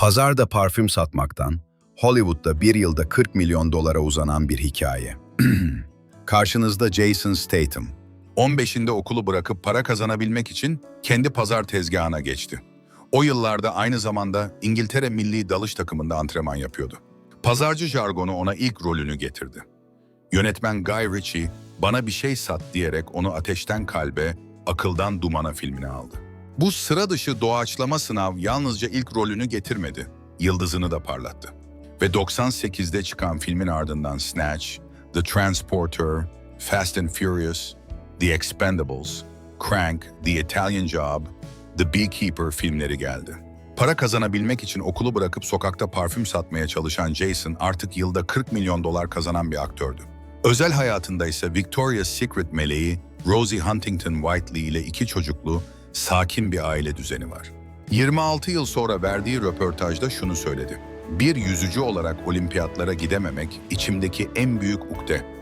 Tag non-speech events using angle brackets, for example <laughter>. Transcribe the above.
Pazarda parfüm satmaktan, Hollywood'da bir yılda 40 milyon dolara uzanan bir hikaye. <clears throat> Karşınızda Jason Statham. 15'inde okulu bırakıp para kazanabilmek için kendi pazar tezgahına geçti. O yıllarda aynı zamanda İngiltere milli dalış takımında antrenman yapıyordu. Pazarcı jargonu ona ilk rolünü getirdi. Yönetmen Guy Ritchie, bana bir şey sat diyerek onu ateşten kalbe, akıldan dumana filmine aldı. Bu sıra dışı doğaçlama sınav yalnızca ilk rolünü getirmedi, yıldızını da parlattı. Ve 98'de çıkan filmin ardından Snatch, The Transporter, Fast and Furious, The Expendables, Crank, The Italian Job, The Beekeeper filmleri geldi. Para kazanabilmek için okulu bırakıp sokakta parfüm satmaya çalışan Jason artık yılda 40 milyon dolar kazanan bir aktördü. Özel hayatında ise Victoria's Secret meleği Rosie Huntington Whiteley ile iki çocuklu, sakin bir aile düzeni var. 26 yıl sonra verdiği röportajda şunu söyledi. Bir yüzücü olarak olimpiyatlara gidememek içimdeki en büyük ukde.